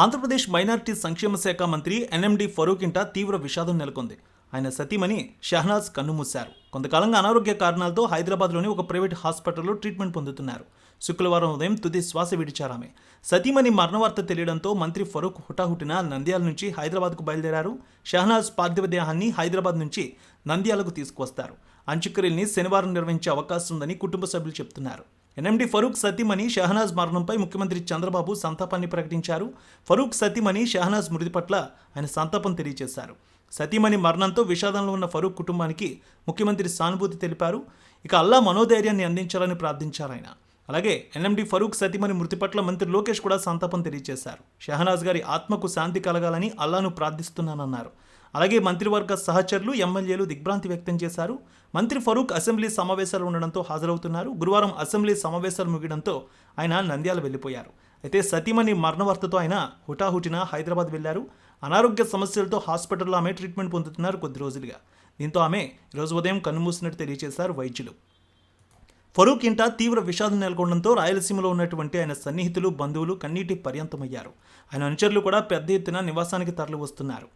Andhra Pradesh minority సంక్షేమ శాఖ మంత్రి ఎన్ఎండి ఫరూక్ ఇంట తీవ్ర విషాదం నెలకొంది. ఆయన సతీమణి షహనాజ్ కన్నుమూశారు. కొంతకాలంగా అనారోగ్య కారణాలతో హైదరాబాద్లోని ఒక ప్రైవేట్ హాస్పిటల్లో ట్రీట్మెంట్ పొందుతున్నారు. శుక్రవారం ఉదయం తుది శ్వాస విడిచారామె. సతీమణి మరణవార్త తెలియడంతో మంత్రి ఫరూక్ హుటాహుటిన నంద్యాల నుంచి హైదరాబాద్కు బయలుదేరారు. షహనాజ్ పార్థివ దేహాన్ని హైదరాబాద్ నుంచి నంద్యాలకు తీసుకువస్తారు. అంచుక్రియల్ని శనివారం నిర్వహించే అవకాశం ఉందని కుటుంబ సభ్యులు చెబుతున్నారు ఎన్ఎండి ఫరూక్ సతీమణి షహనాజ్ మరణంపై ముఖ్యమంత్రి చంద్రబాబు సంతాపాన్ని ప్రకటించారు. ఫరూక్ సతీమణి షహనాజ్ మృతి పట్ల ఆయన సంతాపం తెలియజేశారు. సతీమణి మరణంతో విషాదంలో ఉన్న ఫరూక్ కుటుంబానికి ముఖ్యమంత్రి సానుభూతి తెలిపారు. ఇక అల్లా మనోధైర్యాన్ని అందించాలని ప్రార్థించారు ఆయన. అలాగే ఎన్ఎండి ఫరూక్ సతీమణి మృతి పట్ల మంత్రి లోకేష్ కూడా సంతాపం తెలియజేశారు. షహనాజ్ గారి ఆత్మకు శాంతి కలగాలని అల్లాను ప్రార్థిస్తున్నానన్నారు. అలాగే మంత్రివర్గ సహచరులు ఎమ్మెల్యేలు దిగ్భ్రాంతి వ్యక్తం చేశారు. మంత్రి ఫరూక్ అసెంబ్లీ సమావేశాలు ఉండడంతో హాజరవుతున్నారు. గురువారం అసెంబ్లీ సమావేశాలు ముగియడంతో ఆయన నంద్యాల వెళ్ళిపోయారు. అయితే సతీమణి మరణవార్తతో ఆయన హుటాహుటిన హైదరాబాద్ వెళ్ళారు అనారోగ్య సమస్యలతో హాస్పిటల్లో ఆమె ట్రీట్మెంట్ పొందుతున్నారు కొద్ది రోజులుగా. దీంతో ఆమె ఈరోజు ఉదయం కన్నుమూసినట్టు తెలియజేశారు వైద్యులు. ఫరూక్ ఇంట తీవ్ర విషాదం నెలకొనడంతో రాయలసీమలో ఉన్నటువంటి ఆయన సన్నిహితులు బంధువులు కన్నీటి పర్యంతమయ్యారు. ఆయన అనుచరులు కూడా పెద్ద ఎత్తున నివాసానికి తరలి వస్తున్నారు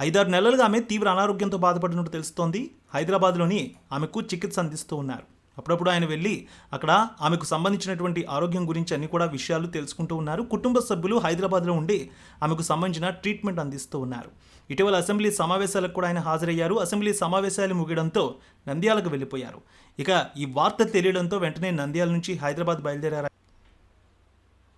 ఐదారు నెలలుగా ఆమె తీవ్ర అనారోగ్యంతో బాధపడినట్టు తెలుస్తోంది. హైదరాబాద్లోని ఆమెకు చికిత్స అందిస్తూ ఉన్నారు. అప్పుడప్పుడు ఆయన వెళ్ళి అక్కడ ఆమెకు సంబంధించినటువంటి ఆరోగ్యం గురించి అన్ని కూడా విషయాలు తెలుసుకుంటూ ఉన్నారు. కుటుంబ సభ్యులు హైదరాబాద్లో ఉండి ఆమెకు సంబంధించిన ట్రీట్మెంట్ అందిస్తూ ఉన్నారు. ఇటీవల అసెంబ్లీ సమావేశాలకు కూడా ఆయన హాజరయ్యారు. అసెంబ్లీ సమావేశాలు ముగియడంతో నంద్యాలకు వెళ్ళిపోయారు. ఇక ఈ వార్త తెలియడంతో వెంటనే నంద్యాల నుంచి హైదరాబాద్ బయలుదేరారు.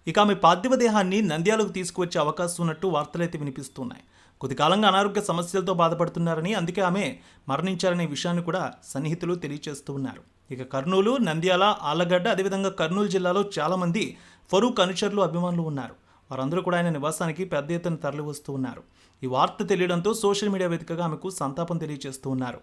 ఇక ఆమె పార్థివ దేహాన్ని నంద్యాలకు తీసుకువచ్చే అవకాశం ఉన్నట్టు వార్తలైతే వినిపిస్తున్నాయి. కొద్ది కాలంగా అనారోగ్య సమస్యలతో బాధపడుతున్నారని అందుకే ఆమె మరణించారనే విషయాన్ని కూడా సన్నిహితులు తెలియజేస్తూ ఉన్నారు. ఇక కర్నూలు నంద్యాల ఆలగడ్డ అదేవిధంగా కర్నూలు జిల్లాలో చాలామంది ఫరూక్ అనుచరులు అభిమానులు ఉన్నారు. వారందరూ కూడా ఆయన నివాసానికి పెద్ద ఎత్తున తరలివస్తూ ఉన్నారు. ఈ వార్త తెలియడంతో సోషల్ మీడియా వేదికగా ఆమెకు సంతాపం తెలియజేస్తూ ఉన్నారు.